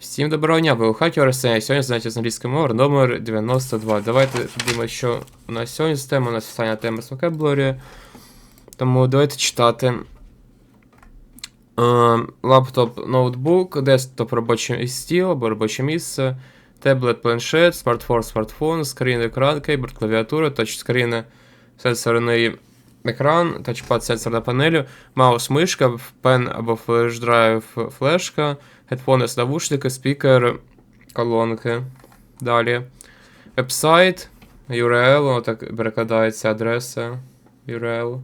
Всім доброго дня, ви у Орсеня. Сьогодні заняття з англійської мови номер 92. Давайте подивимося, що у нас сьогодні з тема. У нас остання тема з vocabulary. Тому давайте читати. Е, Лаптоп, ноутбук, десктоп робочий стіл або робоче місце, таблет, планшет, смартфон, смартфон, скрін, екран, кейборд, клавіатура, тачскріни, сенсорний екран, тачпад сенсорна панелю, маус, мишка, пен або флеш-драйв, флешка, Headphones, навушники, спікер, колонки. Далі. Вебсайт, URL, отак перекладається адреса URL.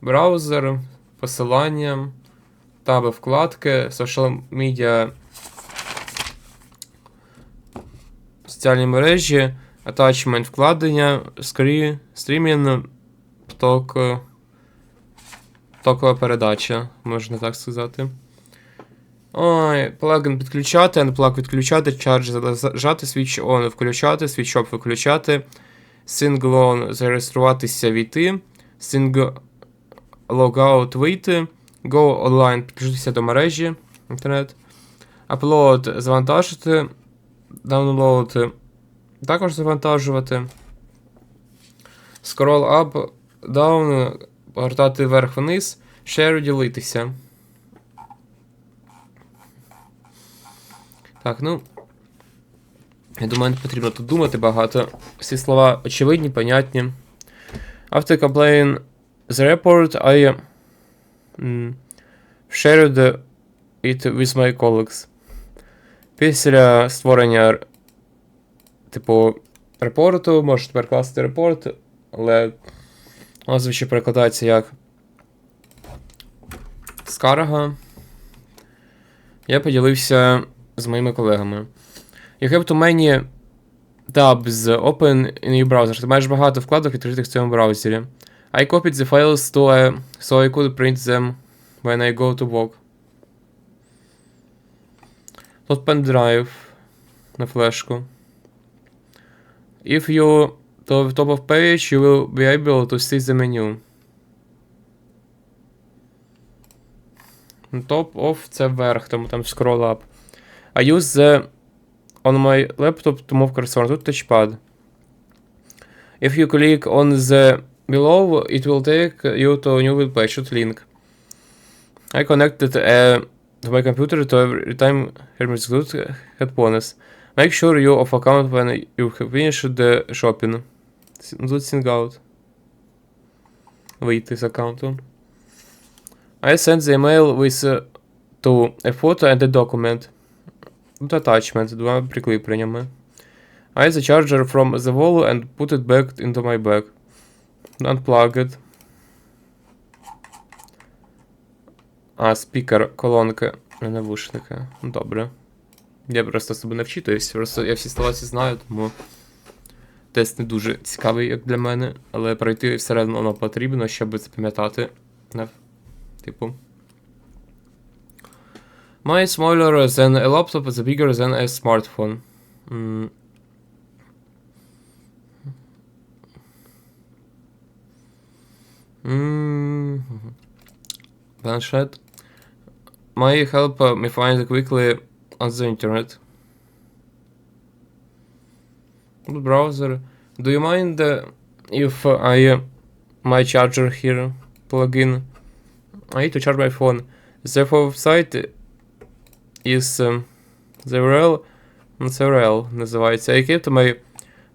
Браузер, посилання, таби вкладки, social media, соціальні мережі, attachment вкладення, скрі, стрімінг, поток, потокова передача, можна так сказати. Ой, плагін підключати, unplug відключати, charge зажати, switch on включати, switch off виключати, single on зареєструватися війти, single logout вийти, go online підключитися до мережі інтернет, upload завантажити, download також завантажувати, scroll up, down, повертати вверх-вниз, share ділитися. Так, ну. Я думаю, не потрібно тут думати багато. Всі слова очевидні, понятні. After completing the report, I shared it with my colleagues. Після створення, типу, репорту, можете перекласти репорт, але воно звичайно перекладається як скарга. Я поділився з моїми колегами. Too many tabs open in your browser. Ти маєш багато вкладок відкритих в цьому браузері. I copied the files to a, so I could print them when I go to work. Тут pendrive на флешку. If you to the top of page, you will be able to see the menu. Top of це верх, тому там scroll up. I use the on my laptop to move cursor. Тут touchpad. If you click on the below, it will take you to a new web page. Тут link. I connected uh, to my computer to every time Hermes good headphones. Make sure you off account when you have finished the shopping. Тут sync out. Вийти з аккаунту. I sent the email with uh, to a photo and a document. Тут attachment, два прикріпленнями. I the charger from the wall and put it back into my bag. Unplug it. А, спікер, колонки, навушники. Ну, Добре. Я просто себе не вчитуюсь, просто я всі слова ці знаю, тому тест не дуже цікавий, як для мене, але пройти все одно воно потрібно, щоб запам'ятати. Не? Типу. My smaller than a laptop is bigger than a smartphone. Mm. Mm. My help uh, me find quickly on the internet. Browser. Do you mind uh, if I uh, my charger here plug in? I need to charge my phone. The website is um, the URL the URL називається. I kept my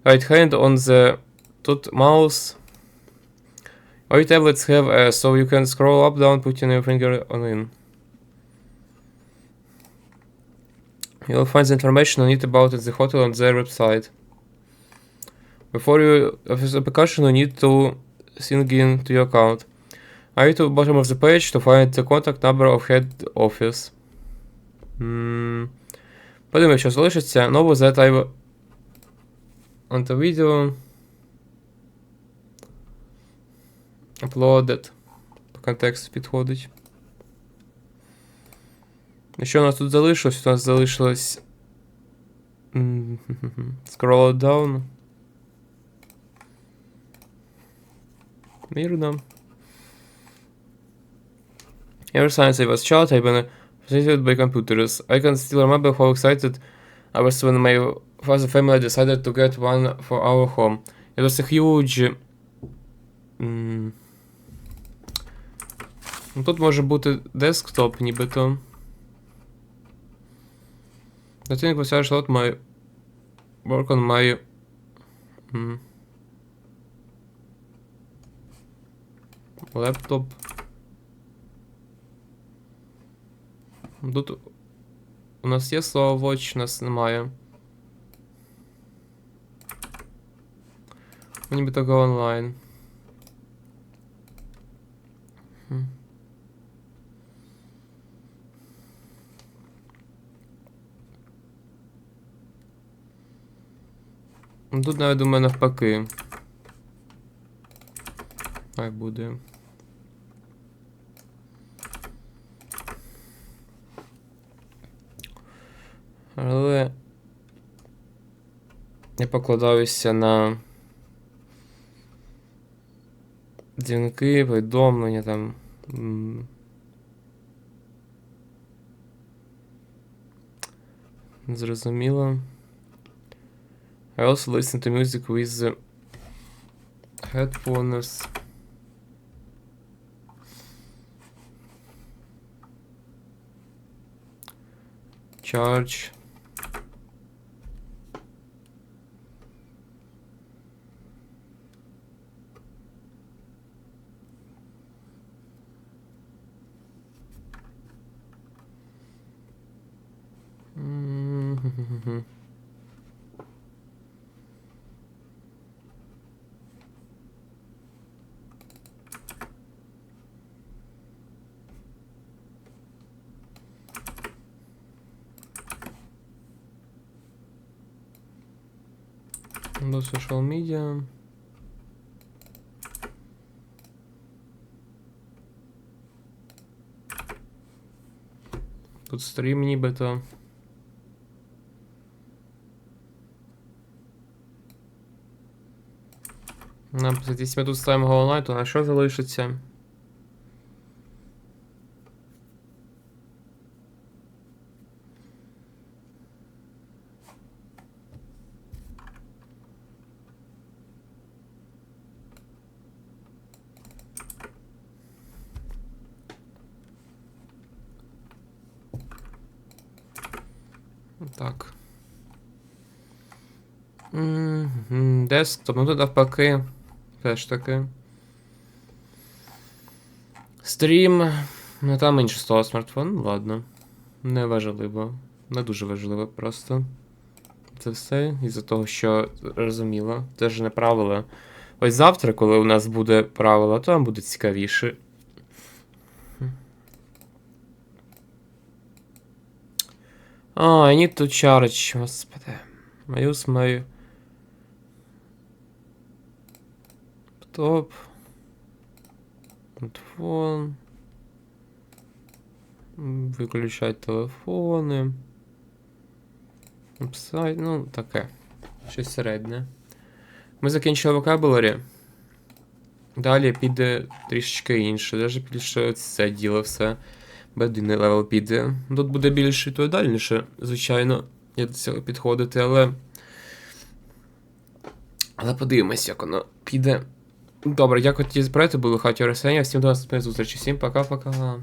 right hand on the тут mouse. All tablets have uh, so you can scroll up down putting your finger on in. You'll find the information on it about the hotel on their website. Before you have this application, you need to sign in to your account. I need to the bottom of the page to find the contact number of head office. Подивимось, що залишиться. Нову the video. Uploaded. По контексту підходить. І Що у нас тут залишилось? У нас залишилось. Scroll down. Вірно. Ever since I was child, I've been Generated by computers. I can still remember how excited I was when my father family decided to get one for our home. It was a huge. м, Ну, тут може бути десктоп, нібито. I think we searched out my work on my. м, Laptop. Тут у нас є слово watch, у нас немає. Go online. Хм. Ну, Тут навіть думаю навпаки. Хай буде. Але я покладаюся на дзвінки, повідомлення там. Зрозуміло. I also listen to music with headphones. Charge. Mm. До social media. Тут стрім нібито. Нам, якщо ми тут ставимо го онлайн, то на що залишиться? Так. Десктоп, ну тут навпаки. Теж таки. Стрім. Ну там інше стало смартфон, ладно. Не важливо. Не дуже важливо просто. Це все із-за того, що розуміло. Це ж не правило. Ось завтра, коли у нас буде правило, то нам буде цікавіше. А, I need to charge, господи. I use my laptop. Телефон. Виключать телефони. Сайт, ну, таке. Щось середнє. Ми закінчили вокабуларі. Далі піде трішечки інше. Даже більше це діло все. B1 левел піде. Тут буде більш відповідальніше, звичайно, як до цього підходити, але. Але подивимось, як воно піде. Добре, дякую тобі за проєкту, були хаті Арсенія. Всім до наступної зустрічі. Всім пока-пока.